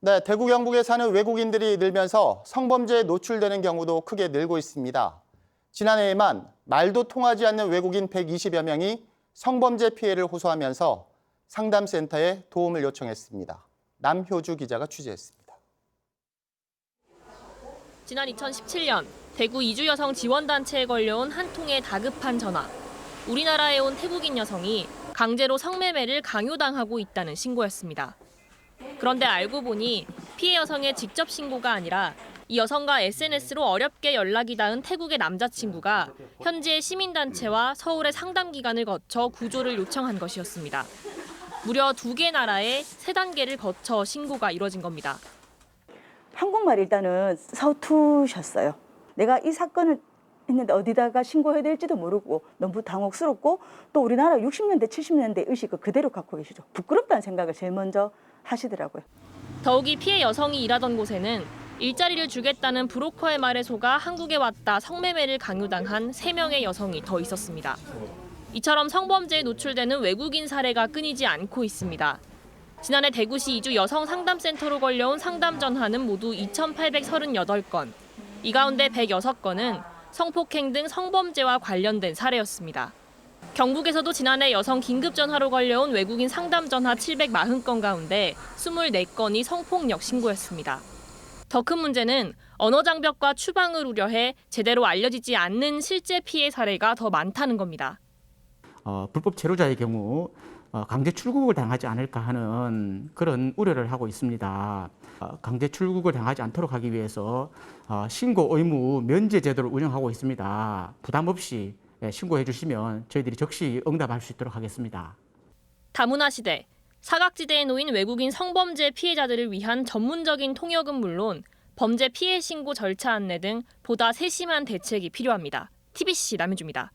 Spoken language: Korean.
네, 대구 경북에 사는 외국인들이 늘면서 성범죄에 노출되는 경우도 크게 늘고 있습니다. 지난해에만 말도 통하지 않는 외국인 120여 명이 성범죄 피해를 호소하면서 상담센터에 도움을 요청했습니다. 남효주 기자가 취재했습니다. 지난 2017년 대구 이주 여성 지원단체에 걸려온 한 통의 다급한 전화. 우리나라에 온 태국인 여성이 강제로 성매매를 강요당하고 있다는 신고였습니다. 그런데 알고 보니 피해 여성의 직접 신고가 아니라 이 여성과 SNS로 어렵게 연락이 닿은 태국의 남자친구가 현지의 시민단체와 서울의 상담기관을 거쳐 구조를 요청한 것이었습니다. 무려 두 개 나라의 세 단계를 거쳐 신고가 이뤄진 겁니다. 한국말 일단은 서투셨어요. 내가 이 사건을 했는데 어디다가 신고해야 될지도 모르고 너무 당혹스럽고 또 우리나라 60년대, 70년대 의식을 그대로 갖고 계시죠. 부끄럽다는 생각을 제일 먼저 하시더라고요. 더욱이 피해 여성이 일하던 곳에는 일자리를 주겠다는 브로커의 말에 속아 한국에 왔다 성매매를 강요당한 3명의 여성이 더 있었습니다. 이처럼 성범죄에 노출되는 외국인 사례가 끊이지 않고 있습니다. 지난해 대구시 이주 여성 상담센터로 걸려온 상담 전화는 모두 2,838건. 이 가운데 106건은 성폭행 등 성범죄와 관련된 사례였습니다. 경북에서도 지난해 여성 긴급 전화로 걸려온 외국인 상담 전화 740건 가운데 24건이 성폭력 신고였습니다. 더 큰 문제는 언어 장벽과 추방을 우려해 제대로 알려지지 않는 실제 피해 사례가 더 많다는 겁니다. 어, 불법 체류자의 경우 어, 강제 출국을 당하지 않을까 하는 그런 우려를 하고 있습니다. 어, 강제 출국을 당하지 않도록 하기 위해서 어, 신고 의무 면제 제도를 운영하고 있습니다. 부담 없이 예, 신고해 주시면 저희들이 적시 응답할 수 있도록 하겠습니다. 다문화 시대 사각지대에 놓인 외국인 성범죄 피해자들을 위한 전문적인 통역은 물론 범죄 피해 신고 절차 안내 등 보다 세심한 대책이 필요합니다. TBC 남현주입니다.